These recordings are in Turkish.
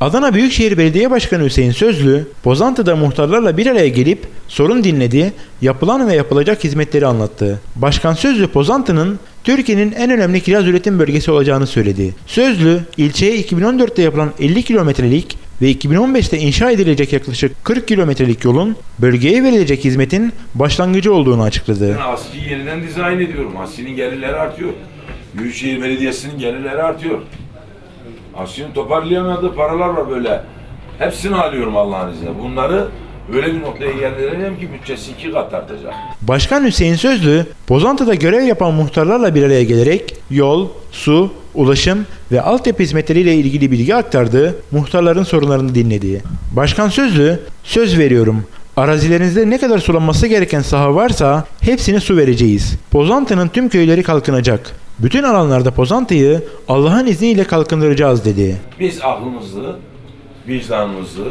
Adana Büyükşehir Belediye Başkanı Hüseyin Sözlü, Pozantı'da muhtarlarla bir araya gelip sorun dinledi, yapılan ve yapılacak hizmetleri anlattı. Başkan Sözlü Pozantı'nın Türkiye'nin en önemli kiraz üretim bölgesi olacağını söyledi. Sözlü, ilçeye 2014'te yapılan 50 kilometrelik ve 2015'te inşa edilecek yaklaşık 40 kilometrelik yolun bölgeye verilecek hizmetin başlangıcı olduğunu açıkladı. Ben ASKİ'yi yeniden dizayn ediyorum. ASKİ'nin gelirleri artıyor. Büyükşehir Belediyesi'nin gelirleri artıyor. ASKİ'nin toparlayamadığı paralar var böyle. Hepsini alıyorum Allah'ın izniyle. Bunları öyle bir noktaya geldireceğim ki bütçesi iki kat artacak. Başkan Hüseyin Sözlü, Pozantı'da görev yapan muhtarlarla bir araya gelerek yol, su, ulaşım ve altyapı hizmetleriyle ilgili bilgi aktardı, muhtarların sorunlarını dinledi. Başkan Sözlü, söz veriyorum, arazilerinizde ne kadar sulanması gereken saha varsa hepsini su vereceğiz. Pozantı'nın tüm köyleri kalkınacak. Bütün alanlarda Pozantı'yı Allah'ın izniyle kalkındıracağız dedi. Biz aklımızı, vicdanımızı,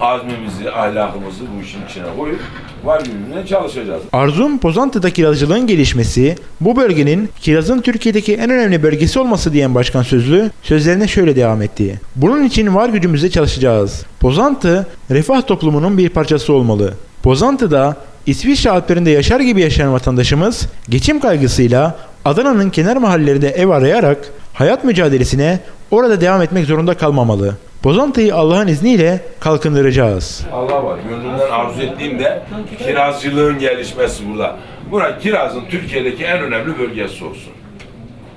azmimizi, ahlakımızı bu işin içine koyup var gücümüzle çalışacağız. Arzum Pozantı'da kirazcılığın gelişmesi, bu bölgenin kirazın Türkiye'deki en önemli bölgesi olması diyen başkan sözlü sözlerine şöyle devam etti. Bunun için var gücümüzle çalışacağız. Pozantı refah toplumunun bir parçası olmalı. Pozantı'da İsviçre Alplerinde yaşar gibi yaşayan vatandaşımız geçim kaygısıyla Adana'nın kenar mahallelerinde ev arayarak hayat mücadelesine orada devam etmek zorunda kalmamalı. Pozantı'yı Allah'ın izniyle kalkındıracağız. Allah var. Gönlümden arzu ettiğimde kirazcılığın gelişmesi burada. Bura kirazın Türkiye'deki en önemli bölgesi olsun.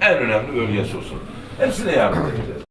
En önemli bölgesi olsun. Hepsine yardım edeceğiz.